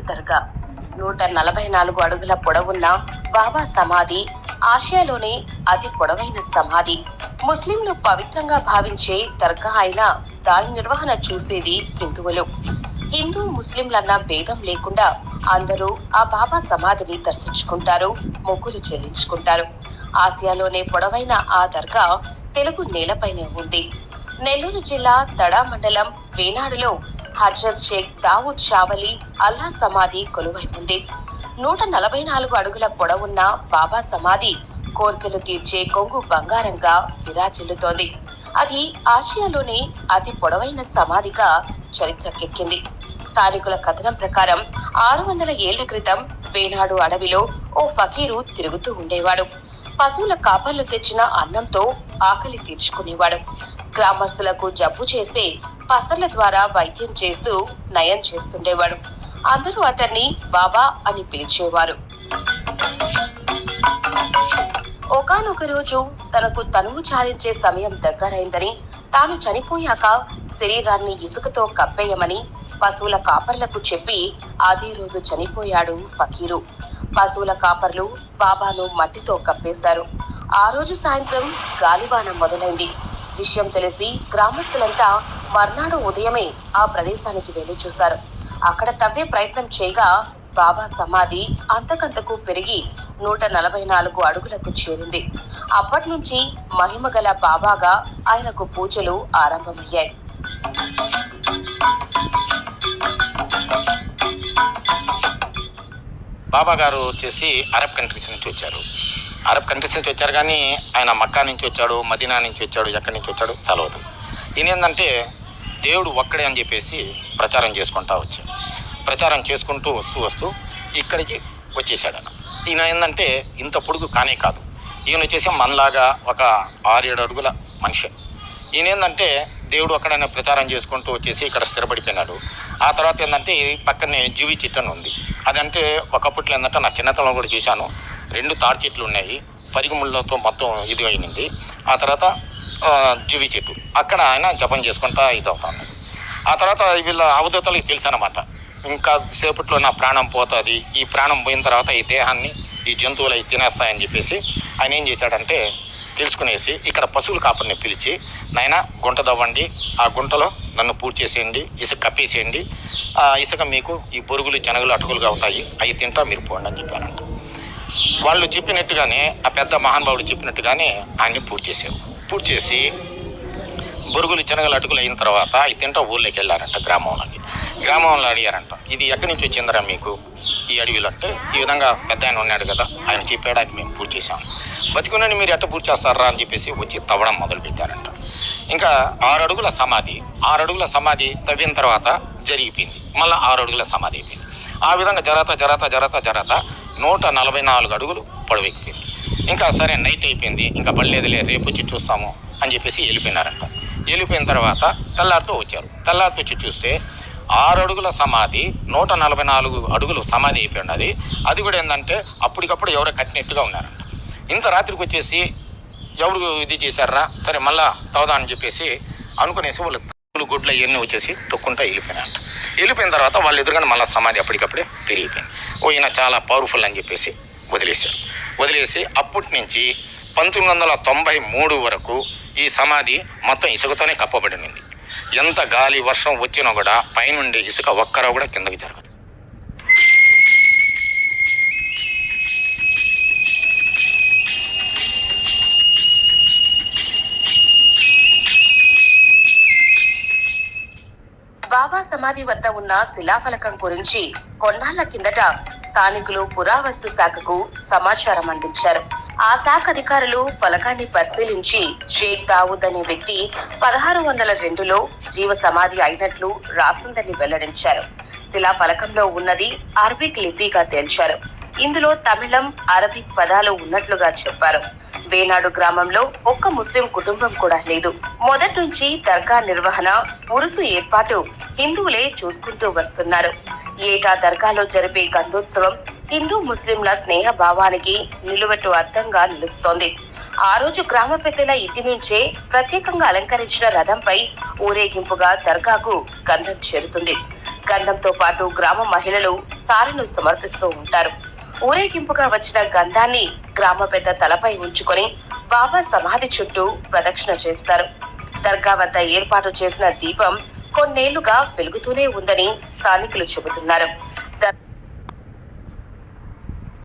నాలుగు దర్గా నూట నలభై నాలుగు అడుగుల పొడవున్న బాబా సమాధి ఆసియాలోనే అతి పొడవైన సమాధి. ముస్లింలు పవిత్రంగా భావించే దర్గా అయిన దాని నిర్వహణ చూసేది హిందువులు. హిందూ ముస్లింలన్న భేదం లేకుండా అందరూ ఆ బాబా సమాధిని దర్శించుకుంటారు మొగ్గులు చెల్లించుకుంటారు. ఆసియాలోనే పొడవైన ఆ దర్గా తెలుగు నేలపైనే ఉంది. నెల్లూరు జిల్లా తడా మండలం వేనాడులో హజరత్ షేక్ దావుద్ షావలి అల్లా సమాధి కొలువై ఉంది. నూట నలభై నాలుగు అడుగుల పొడవున్న బాబా సమాధి కోర్కెలు తీర్చే కొంగు బంగారంగా విరాజిల్లుతోంది. అది ఆసియాలోనే అతి పొడవైన సమాధిగా చరిత్రకెక్కింది. స్థానికుల కథనం ప్రకారం ఆరు వందల ఏళ్ళ క్రితం వేనాడు అడవిలో ఓ ఫకీరు తిరుగుతూ ఉండేవాడు. పశువుల కాపర్లు తెచ్చిన అన్నంతో ఆకలి తీర్చుకునేవాడు. గ్రామస్తులకు జబ్బు చేస్తే పసర్ల ద్వారా వైద్యం చేస్తూ నయం చేస్తుండేవాడు. అందరూ అతన్ని బాబా అని పిలిచేవారు. ఒకానొక రోజు తనకు తనువు చాలించే సమయం దగ్గరైందని తాను చనిపోయాక శరీరాన్ని ఇసుకతో కప్పేయమని పశువుల కాపర్లకు చెప్పి అదే రోజు చనిపోయాడు ఫకీరు. పశువుల కాపర్లు బాబాను మట్టితో కప్పేశారు. ఆ రోజు సాయంత్రం గాలివాన మొదలైంది. విషయం తెలిసి గ్రామస్తులంతా మర్నాడు ఉదయమే ఆ ప్రదేశానికి వెళ్ళి చూశారు. అక్కడ తవ్వే ప్రయత్నం చేయగా బాబా సమాధి అంతకంతకు పెరిగి నూట నలభై నాలుగు అడుగులకు చేరింది. అప్పటి నుంచి మహిమగల బాబాగా ఆయనకు పూజలు ఆరంభమయ్యాయి. బాబా గారు వచ్చేసి అరబ్ కంట్రీస్ నుంచి వచ్చారు. అరబ్ కంట్రీస్ నుంచి వచ్చారు కానీ ఆయన మక్కా నుంచి వచ్చాడు మదీనా నుంచి వచ్చాడు ఎక్కడి నుంచి వచ్చాడు తెలవదు. ఈయన ఏంటంటే దేవుడు ఒక్కడే అని చెప్పేసి ప్రచారం చేసుకుంటా వచ్చాడు. ప్రచారం చేసుకుంటూ వస్తూ వస్తూ ఇక్కడికి వచ్చేసాడన ఈయన ఏంటంటే ఇంత పొడుగు కానే కాదు. ఈయన వచ్చేసి మనలాగా ఒక ఆరేడు అడుగుల మనిషి. ఈయన ఏంటంటే దేవుడు అక్కడైనా ప్రచారం చేసుకుంటూ వచ్చేసి ఇక్కడ స్థిరపడిపోయినాడు. ఆ తర్వాత ఏంటంటే పక్కనే జువి చిట్టను అని ఉంది. అదంటే ఒకప్పట్లో ఏంటంటే నా చిన్నతనంలో కూడా చూశాను. రెండు తాడి చెట్లు ఉన్నాయి. పరిగముళ్ళతో మొత్తం ఇది అయింది ఆ తర్వాత జువి చెట్టు అక్కడ ఆయన జపం చేసుకుంటా ఇది అవుతాను ఆ తర్వాత వీళ్ళ అవధూతలకు తెలుసు అనమాట ఇంకా సేపట్లో నా ప్రాణం పోతుంది. ఈ ప్రాణం పోయిన తర్వాత ఈ దేహాన్ని ఈ జంతువులు అవి తినేస్తాయని చెప్పేసి ఆయన ఏం చేశాడంటే తెలుసుకునేసి ఇక్కడ పశువుల కాపరిని పిలిచి నాయన గుంట దవ్వండి ఆ గుంటలో నన్ను పూర్తి చేసేయండి ఇసుక కప్పేసేయండి. ఆ ఇసుక మీకు ఈ బొరుగులు జనగలు అటుకులుగా అవుతాయి. అవి తింటా మీరు పోండి అని చెప్పారంట. వాళ్ళు చెప్పినట్టుగానే ఆ పెద్ద మహానుభావుడు చెప్పినట్టుగానే ఆయన్ని పూర్తి చేసేవాడు పూర్తి చేసి బొరుగులు శనగలు అటుకులు అయిన తర్వాత అవి తింటా ఊళ్ళోకి వెళ్ళారంట గ్రామంలోకి. గ్రామంలో అడిగారంట ఇది ఎక్కడి నుంచి వచ్చిందరా మీకు? ఈ అడవిలో అంటే ఈ విధంగా పెద్ద ఆయన ఉన్నాడు కదా ఆయన చెప్పేడానికి మేము పూర్తి చేశాము బతికున్నాను మీరు ఎట్ట పూర్తి చేస్తారా? అని చెప్పేసి వచ్చి తవ్వడం మొదలు పెట్టారంట ఇంకా ఆరు అడుగుల సమాధి ఆరు అడుగుల సమాధి తవ్విన తర్వాత జరిగిపోయింది. మళ్ళీ ఆరు అడుగుల సమాధి అయిపోయింది. ఆ విధంగా జరత జరత జరత జరత నూట నలభై నాలుగు అడుగులు పొడవెక్కిపోయింది. ఇంకా సరే నైట్ అయిపోయింది. ఇంకా బళ్ళేదిలే రేపు వచ్చి చూస్తాము అని చెప్పేసి వెళ్ళిపోయినారంట. వెళ్ళిపోయిన తర్వాత తెల్లారితో వచ్చారు. తెల్లారితో వచ్చి చూస్తే ఆరు అడుగుల సమాధి నూట నలభై నాలుగు అడుగులు సమాధి అయిపోయి ఉన్నది. అది కూడా ఏంటంటే అప్పటికప్పుడు ఎవరో కట్టినట్టుగా ఉన్నారంట. ఇంత రాత్రికి వచ్చేసి ఎవరు ఇది చేశారా? సరే మళ్ళా తవదా అని చెప్పేసి అనుకునేసి వాళ్ళు తప్పులు గుడ్లు ఇవన్నీ వచ్చేసి తొక్కుంటా వెళ్ళిపోయినారంట. వెళ్ళిపోయిన తర్వాత వాళ్ళు ఎదురుగానే మళ్ళీ సమాధి అప్పటికప్పుడే పెరిగిపోయింది. ఓ ఈయన చాలా పవర్ఫుల్ అని చెప్పేసి వదిలేశారు. వదిలేసి అప్పటి నుంచి పంతొమ్మిది వందల తొంభై మూడు వరకు ఈ సమాధి మొత్తం ఇసుకతోనే కప్పబడి ఉంది ఎంత గాలి వర్షం వచ్చినా కూడా పైనుండి ఇసుక ఒక్కరో కూడా కిందకి జరగదు. బాబా సమాధి వద్ద ఉన్న శిలాఫలకం గురించి కొన్నాళ్ళ కిందట స్థానికులు పురావస్తు శాఖకు సమాచారం అందించారు. ఆ శాఖ అధికారులు ఫలకాన్ని పరిశీలించి షేక్ దావుద్ అనే వ్యక్తి పదహారు వందల రెండులో జీవ సమాధి అయినట్లు రాసిందని వెల్లడించారు. శిలా ఫలకంలో ఉన్నది అరబిక్ లిపిగా తేల్చారు. ఇందులో తమిళం అరబిక్ పదాలు ఉన్నట్లుగా చెప్పారు. వేనాడు గ్రామంలో ఒక్క ముస్లిం కుటుంబం కూడా లేదు. మొదటి నుంచి దర్గా నిర్వహణ ఉరుసు ఏర్పాటు హిందువులే చూసుకుంటూ వస్తున్నారు. ఏటా దర్గాలో జరిపే గంధోత్సవం హిందూ ముస్లింల స్నేహ భావానికి నిలువెట్టు అర్థంగా నిలుస్తోంది. ఆ రోజు గ్రామ పెద్దల ఇంటి నుంచే ప్రత్యేకంగా అలంకరించిన రథంపై ఊరేగింపుగా దర్గాకు గంధం చేరుతుంది. గంధంతో పాటు గ్రామ మహిళలు సారెను సమర్పిస్తూ ఉంటారు. ఊరేగింపుగా వచ్చిన గంధాన్ని గ్రామ పెద్ద తలపై ఉంచుకొని బాబా సమాధి చుట్టూ ప్రదక్షిణ చేస్తారు. దర్గా వద్ద ఏర్పాటు చేసిన దీపం కొన్నేళ్ళుగా వెలుగుతూనే ఉందని స్థానికులు చెబుతున్నారు.